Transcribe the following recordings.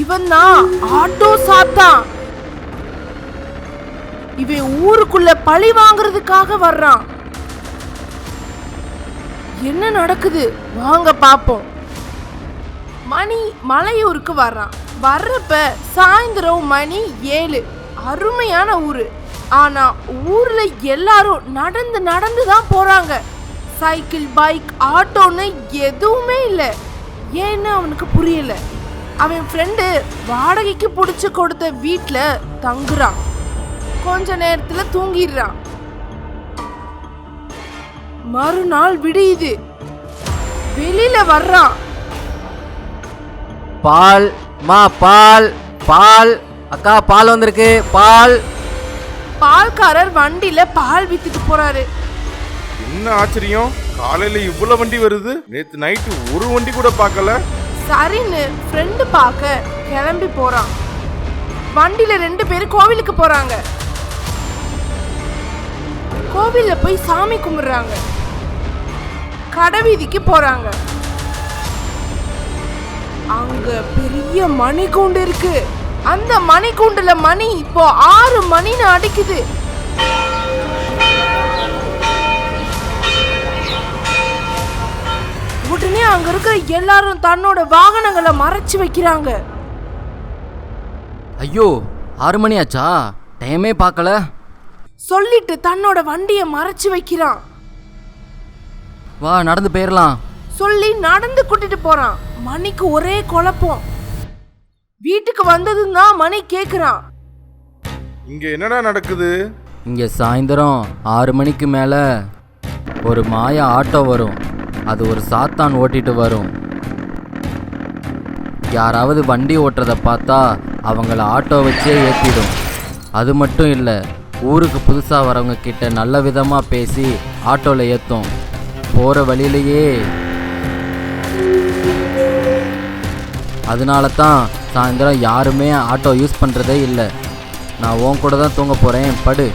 இவன் தான் ஆட்டோ சாத்தான் இவன் ஊருக்குள்ள பழி வாங்குறதுக்காக வர்றான். என்ன நடக்குது? வாங்க பாப்போம். மணி மலையூருக்கு வர்றான். வர்றப்ப சாயந்தரம் மணி ஏழு. அருமையான ஊரு. ஆனா ஊர்ல எல்லாரும் நடந்து நடந்து தான் போறாங்க. சைக்கிள் பைக் ஆட்டோன்னு எதுவுமே இல்லை. ஏன்னு அவனுக்கு புரியல. அவன் ஃப்ரெண்டு வாடகைக்கு பிடிச்சு கொடுத்த வீட்டில் தங்குறான். கொஞ்ச நேரத்துல தூங்கிடுறான். மறுநாள் விடியுது. வெளியில வர்றான். பால் மா பால் பால். அக்கா பால் வந்திருக்கு பால். பால்காரர் வண்டியில பால் வித்துட்டு போறாரு. என்ன ஆச்சரியம்? காலையில இவ்வளவு வண்டி வருது? நேத்து நைட்டு ஒரு வண்டி கூட பார்க்கல. சரின்னு ஃப்ரெண்டு பார்க்க கிளம்பி போகிறான் வண்டியில் ரெண்டு பேரும் கோவிலுக்கு போகிறாங்க கோவிலில் போய் சாமி கும்பிட்றாங்க. கடைவீதிக்கு போகிறாங்க அங்க பெரிய மணிக்கூண்டு இருக்கு. அந்த மணிக்கூண்டுல மணி இப்போ ஆறு மணின்னு அடிக்குது. உடனே அங்க இருக்கிற எல்லாரும் தன்னோட வாகனங்களை மறைச்சு வைக்கிறாங்க. ஐயோ ஆறு மணி ஆச்சா? டைமே பார்க்கல. சொல்லிட்டு தன்னோட வண்டியை மறைச்சு வைக்கிறான். வா நடந்து போயிடலாம் சொல்லி நடந்து கூட்டிட்டு போறான். மணிக்கு ஒரே குழப்பம். வீட்டுக்கு வந்ததும் தான் மணி கேக்குறான். இங்க என்னடா நடக்குது? இங்கே சாயந்தரம் ஆறு மணிக்கு மேலே ஒரு மாய ஆட்டோ வரும். அது ஒரு சாத்தான் ஓட்டிட்டு வரும். யாராவது வண்டி ஓட்டுறத பார்த்தா அவங்கள ஆட்டோ வச்சே ஏற்றிடும் அது மட்டும் இல்லை ஊருக்கு புதுசாக வரவங்க கிட்ட நல்ல விதமாக பேசி ஆட்டோவில் ஏற்றும் போகிற வழியிலேயே. அதனால தான் சாயந்தரம் யாருமே ஆட்டோ யூஸ் பண்ணுறதே இல்லை. நான் உன் கூட தான் தூங்க போகிறேன் படு.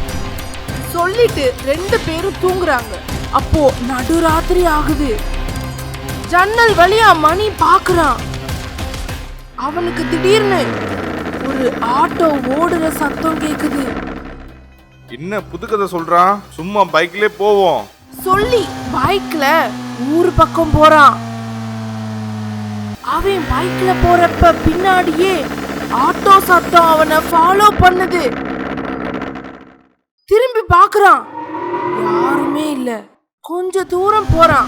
சொல்லிட்டு ரெண்டு பேரும் தூங்குறாங்க. அப்போ நடுராத்திரி ஆகுது. ஜன்னல் வழியா மணி பாக்குறான். அவனுக்கு திடீர்னு ஒரு ஆட்டோ ஓடுற சத்தம் கேக்குது. என்ன புதுக்கதை சொல்றான்? சும்மா பைக்லயே போவோம். சொல்லி பைக்ல ஊர் பக்கம் போறான். அவன் பைக்ல போறப்ப பின்னாடியே ஆட்டோ சத்தம் அவனை ஃபாலோ பண்ணுது. திரும்பி பார்க்கறான் யாருமே கொஞ்ச தூரம் போறான்.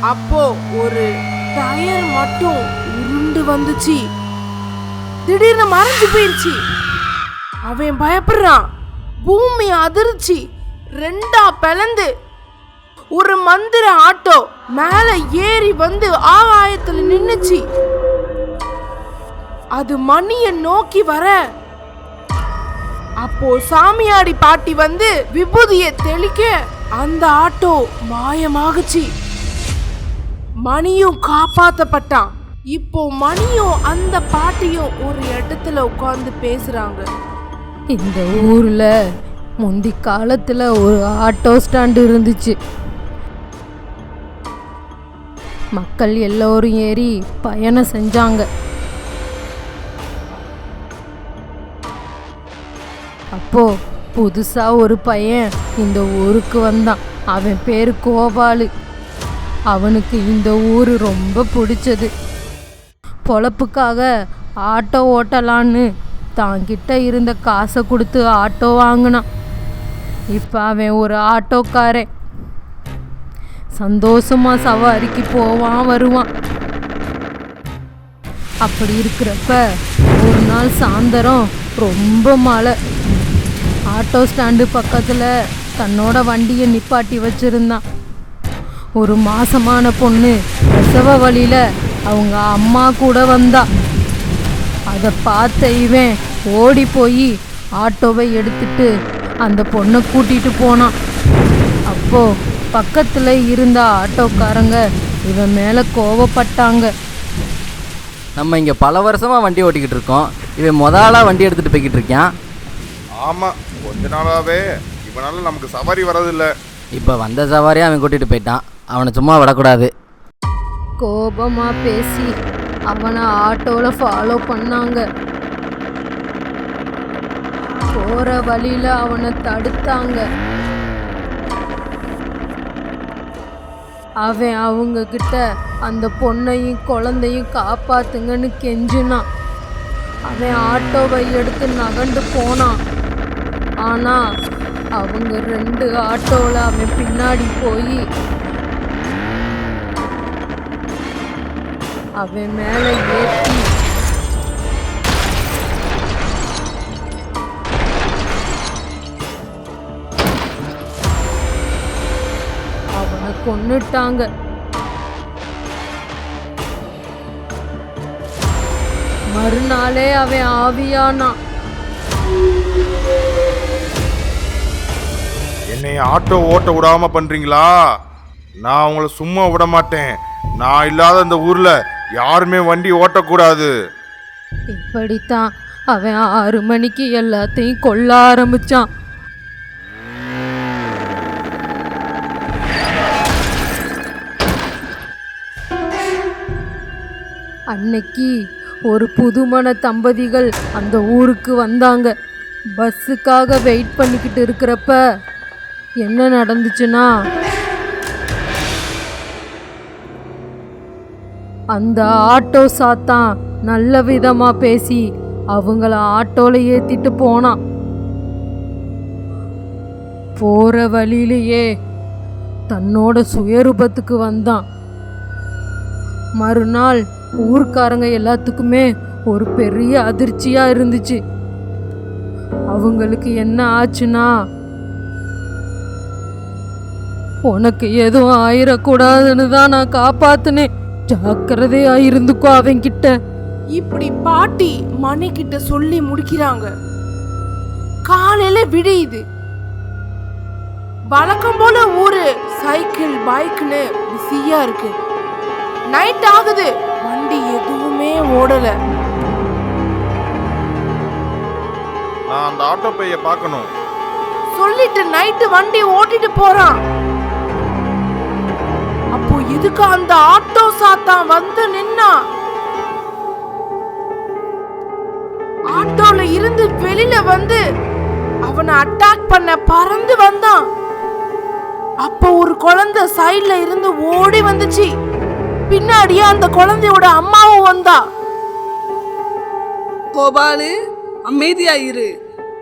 அப்போ ஒரு டயர் மட்டும் உருண்டு வந்துச்சு. திடீர்னு மறைஞ்சு போயிருச்சு. அவன் பயப்படுறான். பூமி அதிர்ச்சி. ரெண்டா பிளந்து. ஒரு மந்திர ஆட்டோ மேல ஏறி வந்து ஆகாயத்துல நின்னுச்சு. அது மணியை நோக்கி வர அப்போ சாமியாடி பாட்டி வந்து விபூதியை தெளிக்க அந்த ஆட்டோ மாயமாகுச்சு. மணியும் காப்பாத்தப்பட்டான். இப்போ மணியும் அந்த பாட்டியும் ஒரு இடத்துல உட்காந்து பேசுறாங்க. இந்த ஊர்ல முந்தி காலத்துல ஒரு ஆட்டோ ஸ்டாண்ட் இருந்துச்சு. மக்கள் எல்லோரும் ஏறி பயணம் செஞ்சாங்க. அப்போ புதுசா ஒரு பையன் இந்த ஊருக்கு வந்தான். அவன் பேரு கோபாலு. அவனுக்கு இந்த ஊர் ரொம்ப பிடிச்சது. பொழப்புக்காக ஆட்டோ ஓட்டலான்னு தாங்கிட்ட இருந்த காசை கொடுத்து ஆட்டோ வாங்கினான். இப்போ அவன் ஒரு ஆட்டோக்காரன். சந்தோஷமா சவாரிக்கு போவான் வருவான். அப்படி இருக்கிறப்ப ஒரு நாள் சாயந்தரம் ரொம்ப மழை. ஆட்டோ ஸ்டாண்டு பக்கத்தில் தன்னோட வண்டியை நிப்பாட்டி வச்சிருந்தான். ஒரு மாசமான பொண்ணு பிரசவ வழியில அவங்க அம்மா கூட வந்தா. அதை பார்த்த இவன் ஓடி போய் ஆட்டோவை எடுத்துட்டு அந்த பொண்ணை கூட்டிட்டு போனான். அப்போ பக்கத்துல இருந்த ஆட்டோக்காரங்க இவன் மேல கோவப்பட்டாங்க. நம்ம இங்கே பல வருஷமாக வண்டி ஓட்டிக்கிட்டு இருக்கோம். இவன் முதலா வண்டி எடுத்துகிட்டு போய்கிட்டு இருக்கான். ஆமா. கொஞ்ச நாளாவே இவனால நமக்கு சவாரி வரதில்ல இப்போ வந்த சவாரியாக அவன் கூட்டிகிட்டு போயிட்டான். அவனை சும்மா விடக்கூடாது. கோபமா பேசி அவனை ஆட்டோவில் ஃபாலோ பண்ணாங்க. போகிற வழியில் அவனை தடுத்தாங்க. அவன் அவங்க கிட்ட அந்த பொண்ணையும் குழந்தையும் காப்பாத்துங்கன்னு கெஞ்சினான். அவன் ஆட்டோவை எடுத்து நகண்டு போனான். ஆனா அவங்க ரெண்டு ஆட்டோவில் அவன் பின்னாடி போய் அவன் மேலே ஏற்றி அவனை கொன்னுட்டாங்க. மறுநாளே அவன் ஆவியானான். என்னை ஆட்டோ ஓட்ட விடாம பண்றீங்களா? நான் உங்களை சும்மா விட மாட்டேன். நான் இல்லாத இந்த ஊர்ல யாருமே வண்டி ஓட்டக்கூடாது. இப்படித்தான் அவன் ஆறு மணிக்கு எல்லாத்தையும் கொல்ல ஆரம்பிச்சான். அன்னைக்கு ஒரு புதுமண தம்பதிகள் அந்த ஊருக்கு வந்தாங்க. பஸ்ஸுக்காக வெயிட் பண்ணிக்கிட்டு இருக்கிறப்ப என்ன நடந்துச்சுன்னா? அந்த ஆட்டோ சாத்தான் நல்ல விதமா பேசி அவங்கள ஆட்டோல ஏத்திட்டு போனான் போற வழியிலேயே தன்னோட சுயரூபத்துக்கு வந்தான். மறுநாள் ஊர்க்காரங்க எல்லாத்துக்குமே ஒரு பெரிய அதிர்ச்சியா இருந்துச்சு. அவங்களுக்கு என்ன ஆச்சுன்னா உனக்கு எதுவும் ஆயிடக்கூடாதுன்னு தான் நான் காப்பாத்துனேன். ஜாக்கிரதையா இருந்துக்கோ அவன்கிட்ட. இப்படி பாட்டி மணி கிட்ட சொல்லி முடிக்கிறாங்க. காலையில விடியுது வழக்கம் போல ஊரு சைக்கிள் பைக்னு பிஸியா இருக்கு. நைட் ஆகுது. வண்டி எதுவுமே ஓடல. நான் அந்த ஆட்டோ பைய பார்க்கணும். சொல்லிட்டு நைட்டு வண்டி ஓட்டிட்டு போறான். அப்போ எதுக்கு அந்த ஆட்டோ சாத்தான் வந்து நின்னா? ஆட்டோல இருந்து வெளியில வந்து அவனை அட்டாக் பண்ண பறந்து வந்தான். அப்போ ஒரு குழந்தை சைட்ல இருந்து ஓடி வந்துச்சு. பின்னாடியே அந்த குழந்தையோட அம்மாவும் வந்தா. கோபாலு அமைதியா இரு.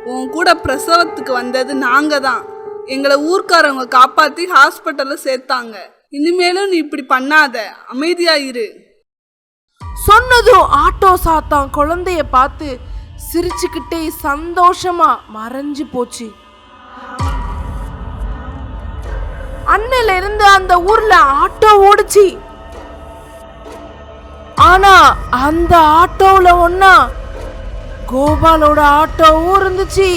உன் கூட பிரசவத்துக்கு வந்தது நாங்க தான் எங்களை ஊர்க்காரவங்க காப்பாத்தி ஹாஸ்பிட்டல்ல சேர்த்தாங்க. இனிமேலும் நீ இப்படி பண்ணாத. அமைதியா இரு. சொன்னதும் ஆட்டோ சாத்தான் குழந்தைய பார்த்து சிரிச்சுக்கிட்டே சந்தோஷமா மறைஞ்சு போச்சு. அன்னையில இருந்து அந்த ஊர்ல ஆட்டோ ஓடுச்சு. ஆனா அந்த ஆட்டோல ஒன்னா கோபாலோட ஆட்டோவும் இருந்துச்சு.